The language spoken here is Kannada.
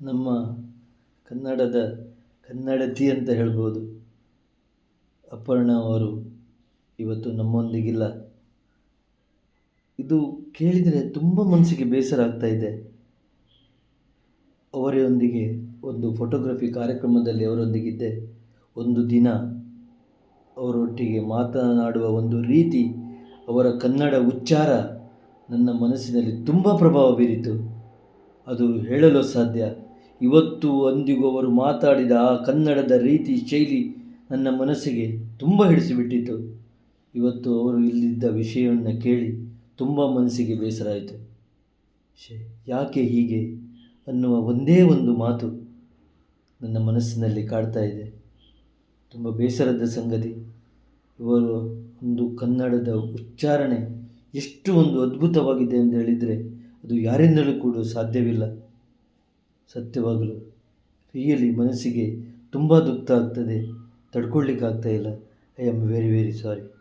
ನಮ್ಮ ಕನ್ನಡದ ಕನ್ನಡತಿ ಅಂತ ಹೇಳ್ಬೋದು. ಅಪರ್ಣ ಅವರು ಇವತ್ತು ನಮ್ಮೊಂದಿಗಿಲ್ಲ. ಇದು ಕೇಳಿದರೆ ತುಂಬ ಮನಸ್ಸಿಗೆ ಬೇಸರ ಆಗ್ತಾ ಇದೆ. ಅವರೊಂದಿಗೆ ಒಂದು ಫೋಟೋಗ್ರಫಿ ಕಾರ್ಯಕ್ರಮದಲ್ಲಿ ಅವರೊಂದಿಗಿದ್ದೆ. ಒಂದು ದಿನ ಅವರೊಟ್ಟಿಗೆ ಮಾತನಾಡುವ ಒಂದು ರೀತಿ ಅವರ ಕನ್ನಡ ಉಚ್ಚಾರ ನನ್ನ ಮನಸ್ಸಿನಲ್ಲಿ ತುಂಬ ಪ್ರಭಾವ ಬೀರಿತು. ಅದು ಹೇಳಲು ಅಸಾಧ್ಯ. ಇವತ್ತು ಅಂದಿಗೂ ಅವರು ಮಾತಾಡಿದ ಆ ಕನ್ನಡದ ರೀತಿ ಶೈಲಿ ನನ್ನ ಮನಸ್ಸಿಗೆ ತುಂಬ ಹಿಡಿಸಿಬಿಟ್ಟಿತು ಇವತ್ತು ಅವರು ಇಲ್ಲಿದ್ದ ವಿಷಯವನ್ನು ಕೇಳಿ ತುಂಬ ಮನಸ್ಸಿಗೆ ಬೇಸರ ಆಯಿತು. ಶೇ ಯಾಕೆ ಹೀಗೆ ಅನ್ನುವ ಒಂದೇ ಒಂದು ಮಾತು ನನ್ನ ಮನಸ್ಸಿನಲ್ಲಿ ಕಾಡ್ತಾ ಇದೆ. ತುಂಬ ಬೇಸರದ ಸಂಗತಿ. ಇವರು ಒಂದು ಕನ್ನಡದ ಉಚ್ಚಾರಣೆ ಎಷ್ಟು ಒಂದು ಅದ್ಭುತವಾಗಿದೆ ಅಂತ ಹೇಳಿದರೆ ಅದು ಯಾರಿಂದಲೂ ಕೂಡ ಸಾಧ್ಯವಿಲ್ಲ. ಸತ್ಯವಾಗಲೂ ರಿಯಲಿ ಮನಸ್ಸಿಗೆ ತುಂಬ ದುಃಖ ಆಗ್ತದೆ. ತಡ್ಕೊಳ್ಳಿಕ್ಕಾಗ್ತಾ ಇಲ್ಲ. I am very very sorry